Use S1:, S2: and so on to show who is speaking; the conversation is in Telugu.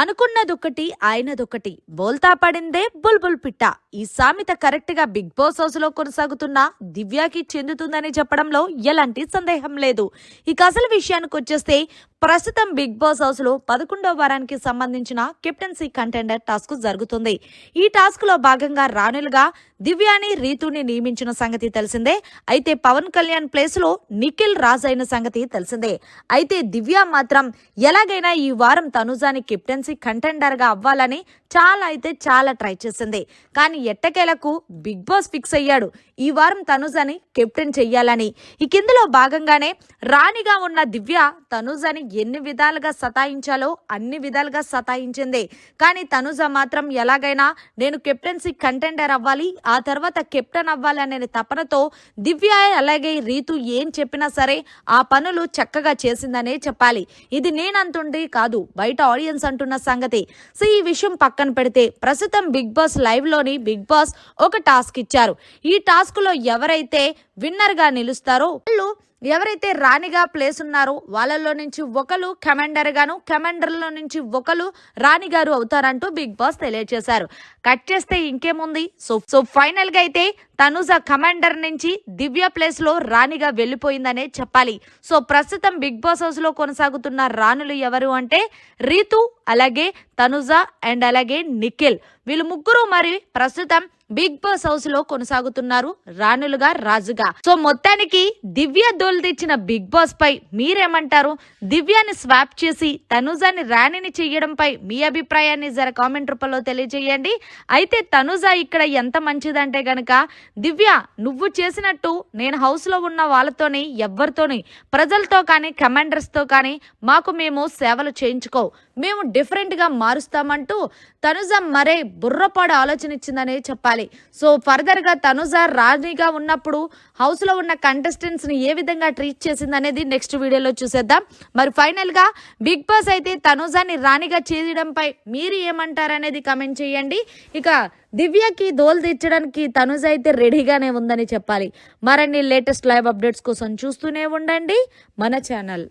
S1: అనుకున్నదొకటి ఆయనదొకటి బోల్తా పడిందే బుల్బుల్ పిట్ట. ఈ సామెత కరెక్ట్గా బిగ్ బాస్ హౌస్లో కొనసాగుతున్న దివ్యాకి చెందుతుందని చెప్పడంలో ఎలాంటి సందేహం లేదు. ఇక అసలు విషయానికి వచ్చేస్తే ప్రస్తుతం బిగ్ బాస్ హౌస్లో పదకొండవ వారానికి సంబంధించిన కెప్టెన్సీ కంటెండర్ టాస్క్ జరుగుతుంది. ఈ టాస్క్లో భాగంగా రాణులుగా దివ్యాని రీతుని నియమించిన సంగతి తెలిసిందే. అయితే పవన్ కళ్యాణ్ ప్లేస్లో నిఖిల్ రాజ్ అయిన సంగతి తెలిసిందే. అయితే దివ్య మాత్రం ఎలాగైనా ఈ వారం తనుజాని కెప్టెన్సీ కంటెండర్గా అవ్వాలని చాలా అయితే చాలా ట్రై చేసింది. కానీ ఎట్టకేలకు బిగ్ బాస్ ఫిక్స్ అయ్యాడు. ఈ వారం తనుజని కెప్టెన్ చెయ్యాలని. ఈ కిందలో భాగంగానే రాణిగా ఉన్న దివ్య తనుజని ఎన్ని విధాలుగా సతాయించాలో అన్ని విధాలుగా సతాయించింది. కానీ తనుజ మాత్రం ఎలాగైనా నేను కెప్టెన్సీ కంటెండర్ అవ్వాలి ఆ తర్వాత కెప్టెన్ అవ్వాలి అనే తపనతో దివ్య అలాగే రీతు ఏం చెప్పినా సరే ఆ పనులు చక్కగా చేసిందనే చెప్పాలి. ఇది నేనంటుండే కాదు బయట ఆడియన్స్ అంటున్న సంగతి. సో ఈ విషయం పక్కన పెడితే ప్రస్తుతం బిగ్ బాస్ లైవ్లోని బిగ్ బాస్ ఒక టాస్క్ ఇచ్చారు. ఈ టాస్క్లో ఎవరైతే విన్నర్గా నిలుస్తారో వాళ్ళు ఎవరైతే రాణిగా ప్లేస్ ఉన్నారో వాళ్ళలో నుంచి ఒకరు కమాండర్ గాను కమాండర్లో నుంచి ఒకరు రాణి గారు అవుతారంటూ బిగ్ బాస్ తెలియజేశారు కట్ చేస్తే ఇంకేముంది? సో సో ఫైనల్గా అయితే తనుజ కమాండర్ నుంచి దివ్య ప్లేస్లో రాణిగా వెళ్ళిపోయిందనే చెప్పాలి. సో ప్రస్తుతం బిగ్ బాస్ హౌస్లో కొనసాగుతున్న రాణులు ఎవరు అంటే రీతు అలాగే తనుజ అండ్ అలాగే నిఖిల్. వీళ్ళు ముగ్గురు మరి ప్రస్తుతం బిగ్ బాస్ హౌస్లో కొనసాగుతున్నారు రాణులుగా రాజుగా. సో మొత్తానికి దివ్య దోలు తెచ్చిన బిగ్ బాస్ పై మీరేమంటారు? దివ్యాని స్వాప్ చేసి తనుజాని రాణిని చెయ్యడంపై మీ అభిప్రాయాన్ని జర కామెంట్ రూపంలో తెలియజేయండి. అయితే తనుజ ఇక్కడ ఎంత మంచిదంటే గనక దివ్య నువ్వు చేసినట్టు నేను హౌస్లో ఉన్న వాళ్ళతోని ఎవరితోని ప్రజలతో కానీ కమాండర్స్తో కానీ మాకు మేము సేవలు చేయించుకోవు. మేము డిఫరెంట్గా మారుస్తామంటూ తనుజ మరే బుర్రపాడు ఆలోచన ఇచ్చిందనే చెప్పాలి. సో ఫర్దర్గా తనుజ రాణిగా ఉన్నప్పుడు హౌస్లో ఉన్న కంటెస్టెంట్స్ని ఏ విధంగా ట్రీట్ చేసింది అనేది నెక్స్ట్ వీడియోలో చూసేద్దాం. మరి ఫైనల్గా బిగ్ బాస్ అయితే తనుజాని రాణిగా చేయడంపై మీరు ఏమంటారనేది కమెంట్ చేయండి. ఇక దివ్యకి దోలు తీర్చడానికి తనుజ అయితే రెడీగానే ఉందని చెప్పాలి. మరిన్ని లేటెస్ట్ లైవ్ అప్డేట్స్ కోసం చూస్తూనే ఉండండి. మన ఛానల్